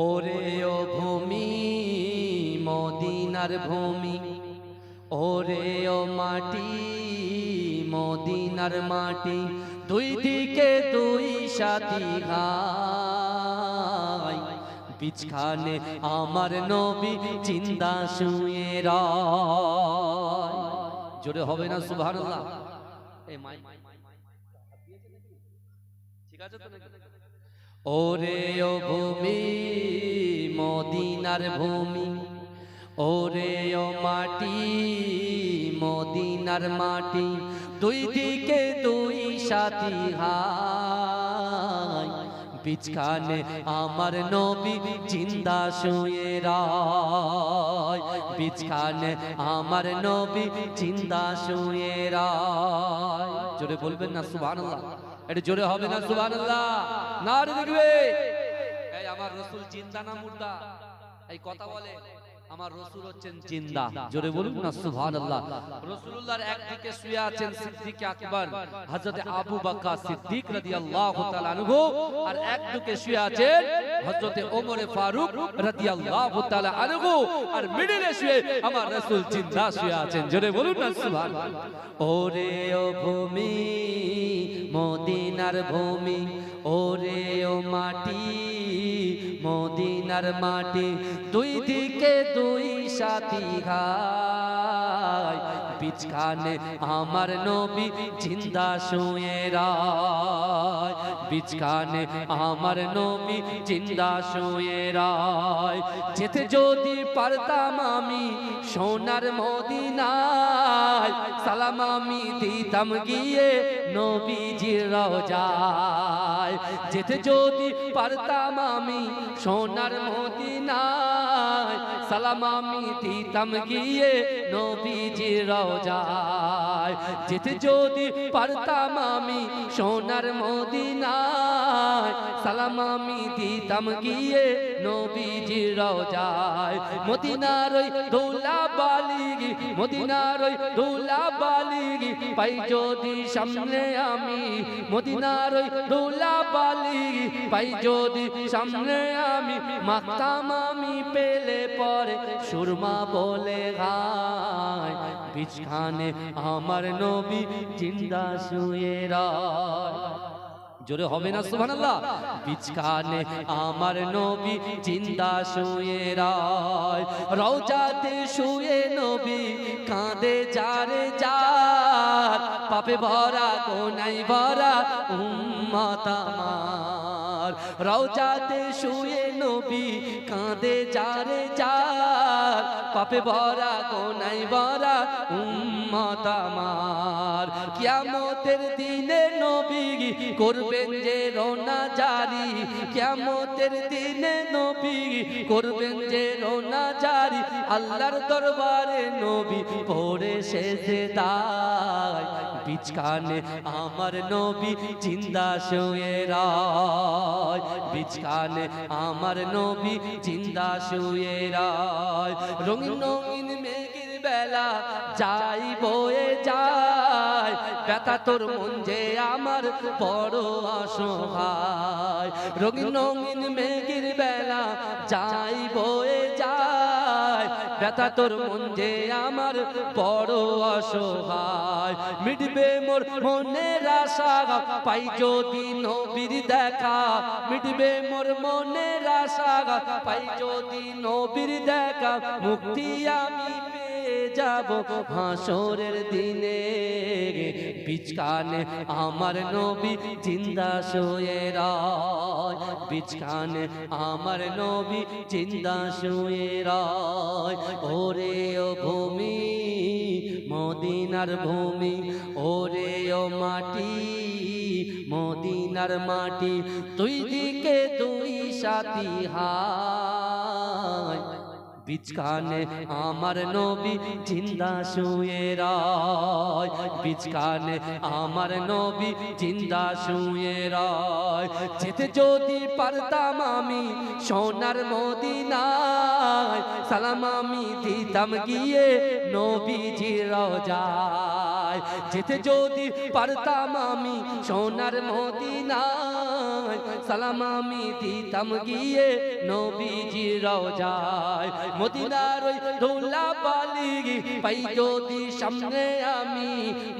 ওরে ও ভূমি, মদিনার ভূমি। ওরে ও মাটি, মদিনার মাটি। দুই দিকে দুই সাথী গায় বিছখানে আমার নবী চিন্তা শুয়ে রয়। জোরে হবে না মাই। ঠিক আছে? ওরে ও ভূমি, মদিনার ভূমি। ওরে ও মাটি, মদিনার মাটি। দুই দিকে দুই সাথী হাই। বিছখানে আমার নবী জিন্দা শুয়ে রায়। বিছখানে আমার নবী জিন্দা শুয়ে রায়। জোরে বলবেন না, সুবহানাল্লাহ। এটা জোরে হবে না, সুবহানাল্লাহ। না দেখবে। আমার রসুল চিন্তা না, মুর্দা। এই কথা বলে। আমার রসুল হচ্ছেন জিন্দা। জোরে বলুন না সুবহানাল্লাহ। রাসূলুল্লাহর একদিকে শুয়ে আছেন সিদ্দিক আকবর হযরত আবু বকর সিদ্দিক রাদিয়াল্লাহু তাআলা আনহু আর একদিকে শুয়ে আছেন হযরত ওমর ফারুক রাদিয়াল্লাহু তাআলা আনহু আর মিডলে শুয়ে আমার রাসূল জিন্দা শুয়ে আছেন। জোরে বলুন না সুবহানাল্লাহ। ওরে ও ভূমি মদিনার ভূমি ওরে ও মাটি মদিনার মাটি, দুই দিকে দুই সাথী ঘাই। বিছখানে আমার নবী জিন্দা শুয়ে রায়। বিছখানে আমার নবী জিন্দা শুয়ে রায়। যেতে যদি পারতাম আমি সোনার মদিনায় সালাম আমি দিতাম গিয়ে নবীজির রওজায়। যেতে যদি পারতাম আমি সোনার মদিনায়, সালাম আমি দিতাম গিয়ে নবীজির রওজায়। যেতে যদি পারতাম আমি সোনার মদিনায় সালাম আমি দিতাম গিয়ে নবীজির রওজায়। মদিনার ওই দৌলা বালিগি মদিনার ওই দৌলা বালিগি পাই যদি সামনে আমি, মদিনার ওই দৌলা বালিগি পাই যদি সামনে আমি, মাখতাম আমি পেলে পরে সুরমা বলে গায় বিছখানে আমার নবী জিন্দা শুয়ে রায়। জোরে হবে না সুবহানাল্লাহ। বিছখানে আমার নবী জিন্দা শুয়ে রায়। রওজাতে শুয়ে নবী কাঁদে যারে যার। পাপে ভরা কোনাই ভরা উম্মত আমার। রওজাতে শুয়ে নবী কাঁদে যারে যার পাপে ভরা কোনাই ভরা উম্মত আমার। কিয়ামতের দিনে নবী করবেন যে রোনা জারি। কিয়ামতের দিনে নবী করবেন যে রোনা জারি। আল্লাহর দরবারে নবী পড়ে শেষে দায়। বিছখানে আমার নবী জিন্দা শুয়ে রায়। বিছখানে আমার নবী জিন্দা শুয়ে রায়। রঙিন রঙিন মেঘের বেলা যাই বয়ে যায়। ব্যথা তোর মন যে আমার বড় অসহায়। রঙিন রঙিন মেঘের বেলা যাই বয়ে ব্যথা তোর মন যে আমার বড় অসহায়। মিটবে মোর মনের আশা, পাই যদি নবীর দেখা। মিটবে মোর মনের আশা, পাই যদি নবীর দেখা। মুক্তি আমি যাব হাসরের দিনে। বিচকানে আমার নবী জিন্দা শুয়ে রায়। বিচকানে আমার নবী জিন্দা শুয়ে রায়। ওরে ও ভূমি, মদিনার ভূমি, ওরে ও মাটি, মদিনার মাটি, তুই দিকে তুই সাথী হায়। বিচকানে আমার নবী জিন্দা শুয়ে রায়। বিচকানে আমার নবী জিন্দা শুয়ে রায়। যেতে যদি পারতাম আমি সোনার মদিনায় সালাম আমি দিতাম গিয়ে নবীজি রওজায়। যেতে যদি পারতাম আমি সোনার মদিনায় সালাম আমি দিতাম গিয়ে নবীজি রওজায়। মদিনার ওই দৌলা বালি পাই যদি সামনে আমি।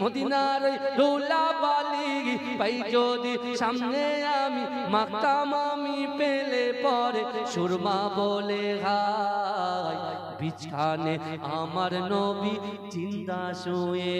মদিনার ওই দৌলা বালি পাই যদি সামনে আমি। মাকতাম আমি পেলে পরে সুরমা বলে হাই বিছানে আমার নবী চিন্তা শুয়ে